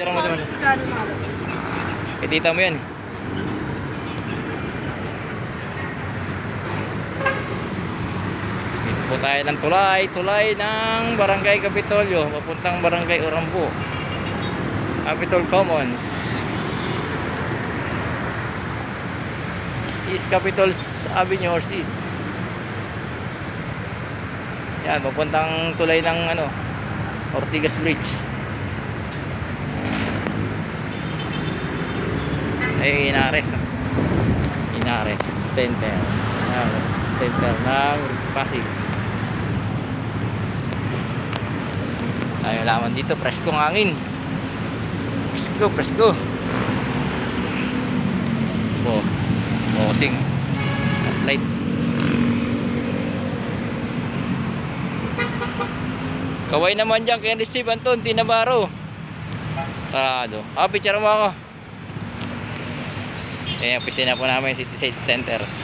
Tira mo naman. Mahal? Kitita mo yan. Dito po tayo ng tulay, tulay ng Barangay Capitolio, papuntang Barangay Orambo. Capitol Commons. East Capitol Avenue or C. Yan, papuntang tulay ng ano, Ortigas Bridge. Ay Inares ah. Inares Center. Inares Center ng Pasig. Tayo laman dito presko ng hangin presko presko. Oh bossing stoplight. Kaway naman dyan kay Receive Anton Tinabaro sarado. Ah picture mo ako Eh, opisina po namin City Center.